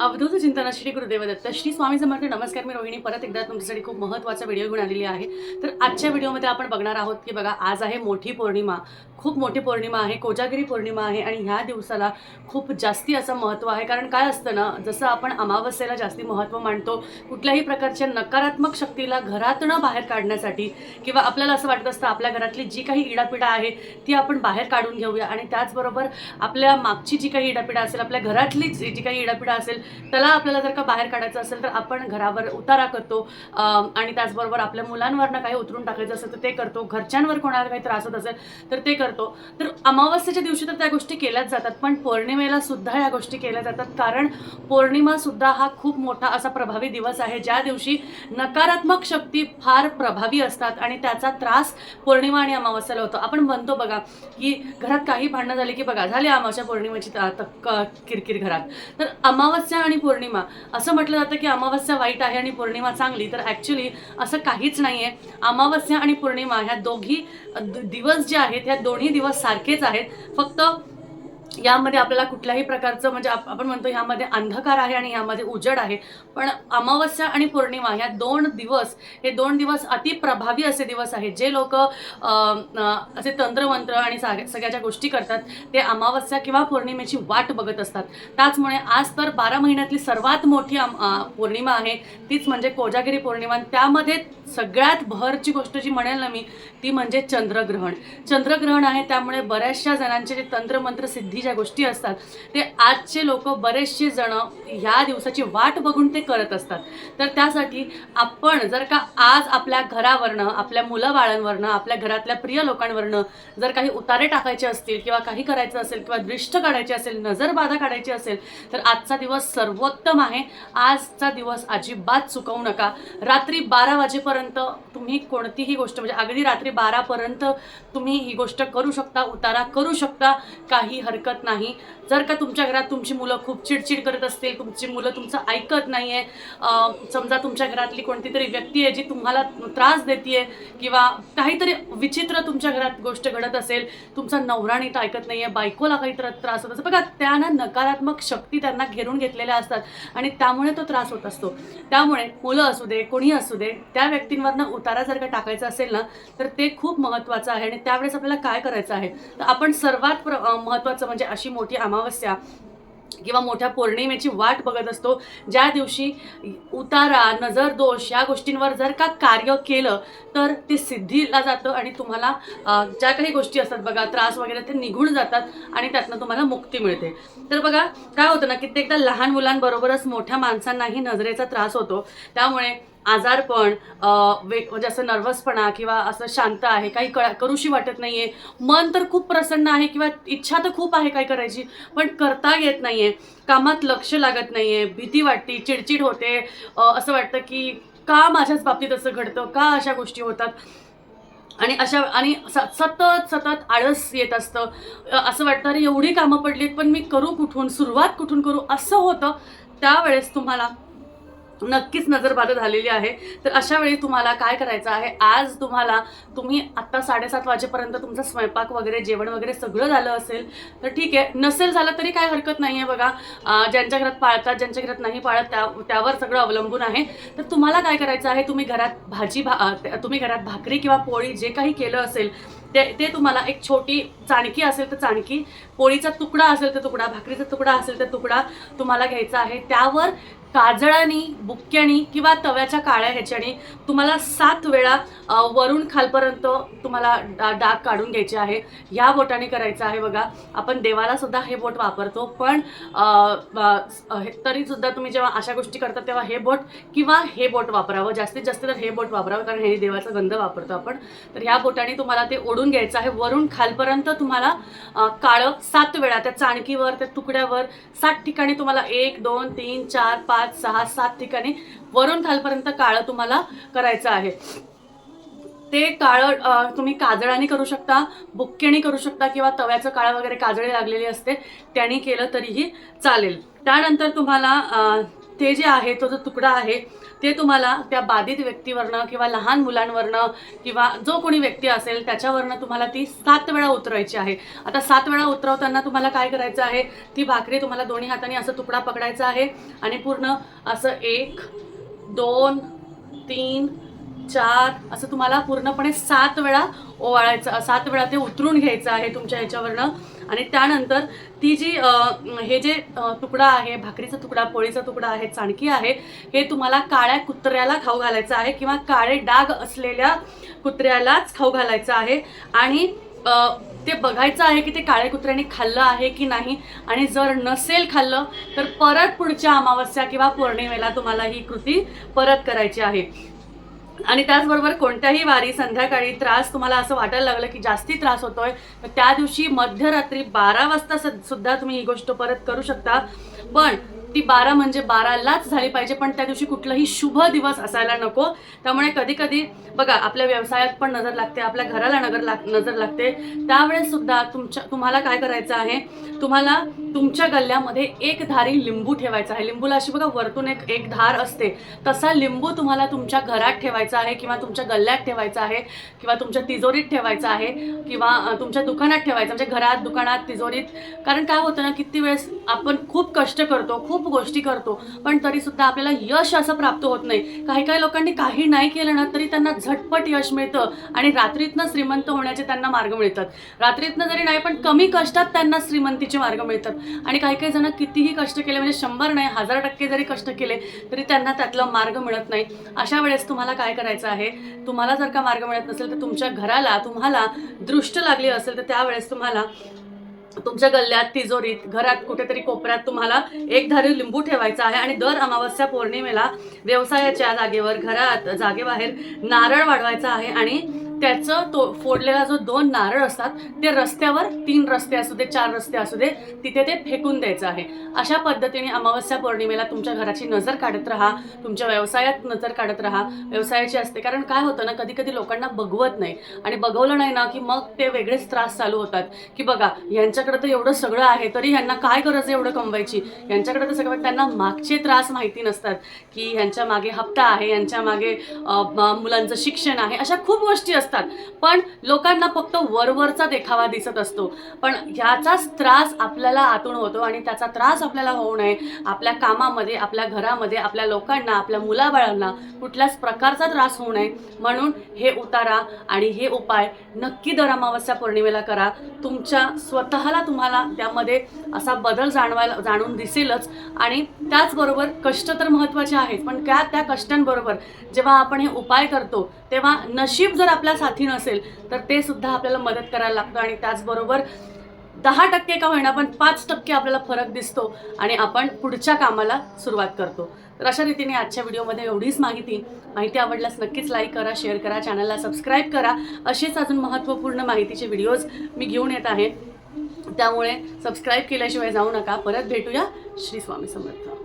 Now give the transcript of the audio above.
अवधूत चिंतन श्री गुरुदेवदत्त श्री स्वामी समर्थ नमस्कार मी रोहिणी. परत एकदा तुमच्यासाठी खूप महत्त्वाचा व्हिडिओ घेऊन आलेली आहे. तर आजच्या व्हिडिओमध्ये आपण बघणार आहोत की बघा आज आहे मोठी पौर्णिमा. खूप मोठी पौर्णिमा आहे कोजागिरी पौर्णिमा आहे आणि ह्या दिवसाला खूप जास्ती असं महत्त्व आहे. कारण काय असतं ना जसं आपण अमावस्येला जास्ती महत्त्व मांडतो कुठल्याही प्रकारच्या नकारात्मक शक्तीला घरातनं बाहेर काढण्यासाठी किंवा आपल्याला असं वाटत असतं आपल्या घरातली जी काही इडापिडा आहे ती आपण बाहेर काढून घेऊया. आणि त्याचबरोबर आपल्या मागची जी काही इडापिडा असेल आपल्या घरातली जी जी काही इडापिडा असेल त्याला आपल्याला जर का बाहेर काढायचं असेल तर आपण घरावर उतारा करतो. आणि त्याचबरोबर आपल्या मुलांवरनं काही उतरून टाकायचं असेल तर ते करतो. घरच्यांवर कोणाला काही त्रास होत असेल तर ते करतो. तर अमावस्येच्या दिवशी तर त्या गोष्टी केल्याच जातात पण पौर्णिमेला सुद्धा या गोष्टी केल्या जातात. कारण पौर्णिमा सुद्धा हा खूप मोठा असा प्रभावी दिवस आहे. ज्या दिवशी नकारात्मक शक्ती फार प्रभावी असतात आणि त्याचा त्रास पौर्णिमा आणि अमावस्याला होतो. आपण म्हणतो बघा की घरात काही भांडणं झाली की बघा झाली अमावस्या पौर्णिमेची किरकिर घरात. तर अमावस्या आणि पौर्णिमा असं म्हटलं जातं की अमावस्या वाईट आहे आणि पौर्णिमा चांगली. तर ॲक्च्युली असं काहीच नाही आहे अमावस्या आणि पौर्णिमा ह्या दोघी दिवस जे आहेत ह्या दोन दोन्ही दिवस सारखेच आहेत. फक्त यामध्ये आपल्याला कुठल्याही प्रकारचं म्हणजे आपण म्हणतो ह्यामध्ये अंधकार आहे आणि ह्यामध्ये उजड आहे. पण अमावस्या आणि पौर्णिमा ह्या दोन दिवस हे दोन दिवस अति प्रभावी असे दिवस आहेत. जे लोक असे तंत्रमंत्र आणि सगळ्याच्या सगळ्या गोष्टी करतात ते अमावस्या किंवा पौर्णिमेची वाट बघत असतात. त्याचमुळे आज तर बारा महिन्यातली सर्वात मोठी पौर्णिमा आहे. तीच म्हणजे कोजागिरी पौर्णिमा. त्यामध्ये सगळ्यात भरची गोष्ट जी म्हणेल ना मी ती म्हणजे चंद्रग्रहण. चंद्रग्रहण आहे त्यामुळे बऱ्याचशा जणांचे जे तंत्रमंत्र सिद्धी ज्या गोष्टी असतात ते आजचे लोक बरेचसे जण ह्या दिवसाची वाट बघून ते करत असतात. तर त्यासाठी आपण जर का आज आपल्या घरावरनं आपल्या मुलं बाळांवरनं आपल्या घरातल्या प्रिय लोकांवरनं जर काही उतारे टाकायचे असतील किंवा काही करायचं असेल किंवा दृष्ट काढायची असेल नजरबाधा काढायची असेल तर आजचा दिवस सर्वोत्तम आहे. आजचा दिवस अजिबात चुकवू नका. रात्री बारा वाजेपर्यंत तुम्ही कोणतीही गोष्ट म्हणजे अगदी रात्री बारापर्यंत तुम्ही ही गोष्ट करू शकता उतारा करू शकता. काही हरकत नाही. जर का तुमच्या घरात तुमची मुलं खूप चिडचिड करत असतील तुमची मुलं तुमचं ऐकत नाही आहे समजा तुमच्या घरातली कोणती तरी व्यक्ती आहे जी तुम्हाला त्रास देते किंवा काहीतरी विचित्र तुमच्या घरात गोष्ट घडत असेल तुमचा नवरा नीट ऐकत नाही आहे बायकोला काही त्रास होत असेल. बघा त्यांना नकारात्मक शक्ती त्यांना घेरून घेतलेल्या असतात आणि त्यामुळे तो त्रास होत असतो. त्यामुळे मुलं असू दे कोणी असू दे त्या व्यक्तींवरनं उतारा जर का टाकायचा असेल ना तर ते खूप महत्त्वाचं आहे आणि त्यावेळेस आपल्याला काय करायचं आहे? तर आपण सर्वात महत्त्वाचं म्हणजे अशी मोठी अमावस्या किंवा मोठ्या पौर्णिमेची वाट बघत असतो ज्या दिवशी उतारा नजर दोष या गोष्टींवर जर का कार्य केलं तर ते सिद्धीला जातं आणि तुम्हाला ज्या काही गोष्टी असतात बघा त्रास वगैरे ते निघून जातात आणि त्यातनं तुम्हाला मुक्ती मिळते. तर बघा काय होतं ना कित्येकदा लहान मुलांबरोबरच मोठ्या माणसांनाही नजरेचा त्रास होतो. त्यामुळे आजारपण वे म्हणजे असं नर्वसपणा किंवा असं शांत आहे काही कळ करूशी वाटत नाही आहे मन तर खूप प्रसन्न आहे किंवा इच्छा तर खूप आहे काय करायची पण करता येत नाही आहे कामात लक्ष लागत नाही आहे भीती वाटते चिडचिड होते. असं वाटतं की का माझ्याच बाबतीत असं घडतं? का अशा गोष्टी होतात? आणि अशा आणि सतत सतत आळस येत असतं. असं वाटतं अरे एवढी कामं पडलीत पण मी करू कुठून? सुरुवात कुठून करू? असं होतं. त्यावेळेस तुम्हाला नक्कीच नजरबाधा झालेली आहे. तर अशा वेळी तुम्हाला काय करायचं आहे? आज तुम्हाला तुम्ही आत्ता साडेसात वाजेपर्यंत तुमचा स्वयंपाक वगैरे जेवण वगैरे सगळं झालं असेल तर ठीक आहे. नसेल झालं तरी काय हरकत नाही आहे बघा ज्यांच्या घरात पाळतात ज्यांच्या घरात नाही पाळत त्या त्यावर सगळं अवलंबून आहे. तर तुम्हाला काय करायचं आहे? तुम्ही घरात भाजी भा तुम्ही घरात भाकरी किंवा पोळी जे काही केलं असेल ते ते तुम्हाला एक छोटी चाणकी असेल तर चाणकी पोळीचा तुकडा असेल तर तुकडा भाकरीचा तुकडा असेल तर तुकडा तुम्हाला घ्यायचा आहे. त्यावर काजळानी बुक्क्यानी किंवा तव्याच्या काळ्या ह्याच्याने तुम्हाला सात वेळा वरून खालपर्यंत तुम्हाला डा डाग काढून घ्यायचे आहे. ह्या बोटाने करायचं आहे बघा. आपण देवाला सुद्धा हे बोट वापरतो पण हे- तरी सुद्धा तुम्ही जेव्हा अशा गोष्टी करता तेव्हा हे बोट किंवा हे बोट वापरावं. जास्तीत जास्त तर हे बोट वापरावं कारण हे देवाचा गंध वापरतो आपण. तर ह्या बोटाने तुम्हाला ते ओढून घ्यायचं आहे. वरून खालपर्यंत तुम्हाला काळं सात वेळा त्या चाणकीवर त्या तुकड्यावर सात ठिकाणी तुम्हाला एक दोन तीन चार पाच सहा सात ठिकाणी वरून खालपर्यंत काळं तुम्हाला करायचं आहे. ते काळं तुम्ही काजळाने करू शकता बुक्क्याने करू शकता किंवा तव्याचं काळं वगैरे काजळी लागलेली असते त्याने केलं तरीही चालेल. त्यानंतर तुम्हाला ते जे आहे तो जो तुकडा आहे ते तुम्हाला त्या बाधित व्यक्तीवरनं किंवा लहान मुलांवरनं किंवा जो कोणी व्यक्ती असेल त्याच्यावरनं तुम्हाला ती सात वेळा उतरायची आहे. आता सात वेळा उतरवताना तुम्हाला काय करायचं आहे? ती भाकरी तुम्हाला दोन्ही हाताने असं तुकडा पकडायचा आहे आणि पूर्ण असं एक दोन तीन चार असं तुम्हाला पूर्णपणे सात वेळा ओवाळायचं सात वेळा ते उतरून घ्यायचं आहे तुमच्या ह्याच्यावरनं. आणि त्यानंतर ती जी हे जे तुकडा आहे भाकरीचा तुकडा पोळीचा तुकडा आहे चाणकी आहे हे तुम्हाला काळ्या कुत्र्याला खाऊ घालायचं आहे किंवा काळे डाग असलेल्या कुत्र्यालाच खाऊ घालायचं आहे. आणि ते बघायचं आहे की ते काळ्या कुत्र्याने खाल्लं आहे की नाही. आणि जर नसेल खाल्लं तर परत पुढच्या अमावस्या किंवा पौर्णिमेला तुम्हाला ही कृती परत करायची आहे. आणि त्याचबरोबर कोणत्याही वारी संध्याकाळी त्रास तुम्हाला असं वाटायला लागलं की जास्ती त्रास होतोय तर त्या दिवशी मध्यरात्री बारा वाजता सुद्धा तुम्ही ही गोष्ट परत करू शकता. पण ती बारा म्हणजे बारालाच झाली पाहिजे पण त्या दिवशी कुठलाही शुभ दिवस असायला नको. त्यामुळे कधी कधी बघा आपल्या व्यवसायात पण नजर लागते आपल्या घराला नगर लाग नजर लागते. त्यावेळेस सुद्धा तुमच्या तुम्हाला काय करायचं आहे? तुम्हाला तुमच्या गल्ल्यामध्ये एक धारी लिंबू ठेवायचा आहे. लिंबूला अशी बघा वरतून एक एक धार असते. तसा लिंबू तुम्हाला तुमच्या घरात ठेवायचा आहे किंवा तुमच्या गल्ल्यात ठेवायचा आहे किंवा तुमच्या तिजोरीत ठेवायचा आहे किंवा तुमच्या दुकानात ठेवायचं म्हणजे घरात दुकानात तिजोरीत. कारण काय होतं ना किती वेळेस आपण खूप कष्ट करतो खूप गोष्टी करतो पण तरी सुद्धा आपल्याला यश असं प्राप्त होत नाही. काही काही लोकांनी काही नाही केलं ना तरी त्यांना झटपट यश मिळतं आणि रात्रीतनं श्रीमंत होण्याचे त्यांना मार्ग मिळतात. रात्रीतनं जरी नाही पण कमी कष्टात त्यांना श्रीमंतीचे मार्ग मिळतात. आणि काही काही जण कितीही कष्ट केले म्हणजे शंभर नाही हजार टक्के जरी कष्ट केले तरी त्यांना त्यातला मार्ग मिळत नाही. अशा वेळेस तुम्हाला काय करायचं आहे? तुम्हाला जर का मार्ग मिळत नसेल तर तुमच्या घराला तुम्हाला दृष्ट लागली असेल तर त्यावेळेस तुम्हाला तुमच्या गल्ल्यात तिजोरीत घरात कुठेतरी कोपऱ्यात तुम्हाला एक धारी लिंबू ठेवायचा आहे आणि दर अमावस्या पौर्णिमेला व्यवसायाच्या जागेवर घरात जागेबाहेर नारळ वाढवायचा आहे आणि त्याचं तो फोडलेला जो दोन नारळ असतात ते रस्त्यावर तीन रस्ते असू दे चार रस्ते असू दे तिथे ते फेकून द्यायचं आहे. अशा पद्धतीने अमावस्या पौर्णिमेला तुमच्या घराची नजर काढत राहा तुमच्या व्यवसायात नजर काढत राहा. व्यवसायाची असते कारण काय होतं ना कधी कधी लोकांना बघवत नाही. आणि बघवलं नाही ना की मग ते वेगळेच त्रास चालू होतात. की बघा यांच्याकडे तर एवढं सगळं आहे तरी यांना काय गरज आहे एवढं कमवायची? यांच्याकडे तर सगळं त्यांना मागचे त्रास माहिती नसतात की यांच्या मागे हप्ता आहे यांच्या मागे मुलांचं शिक्षण आहे अशा खूप गोष्टी असतात. पण लोकांना फक्त वरवरचा देखावा दिसत असतो. पण ह्याचाच त्रास आपल्याला आतून होतो आणि त्याचा त्रास आपल्याला होऊ नये. आपल्या कामामध्ये आपल्या घरामध्ये आपल्या लोकांना आपल्या मुलाबाळांना कुठल्याच प्रकारचा त्रास होऊ नये. म्हणून हे उतारा आणि हे उपाय नक्की दर अमावस्या पौर्णिमेला करा. तुमच्या स्वतःला तुम्हाला त्यामध्ये असा बदल जाणवायला जाणून दिसेलच. आणि त्याचबरोबर कष्ट तर महत्त्वाचे आहेत पण त्या त्या कष्टांबरोबर जेव्हा आपण हे उपाय करतो तेव्हा नशीब जर आपल्या साथी नसेल तर ते सुद्धा आपल्याला मदत करायला लागतं आणि त्याचबरोबर दहा टक्के का होईना पण पाच टक्के आपल्याला फरक दिसतो आणि आपण पुढच्या कामाला सुरुवात करतो. तर अशा रीतीने आजच्या व्हिडिओमध्ये एवढीच माहिती. माहिती आवडल्यास नक्कीच लाईक करा शेअर करा चॅनलला सबस्क्राईब करा. असेच अजून महत्त्वपूर्ण माहितीचे व्हिडिओज मी घेऊन येत आहे. त्यामुळे सबस्क्राईब केल्याशिवाय जाऊ नका. परत भेटूया श्री स्वामी समर्थ.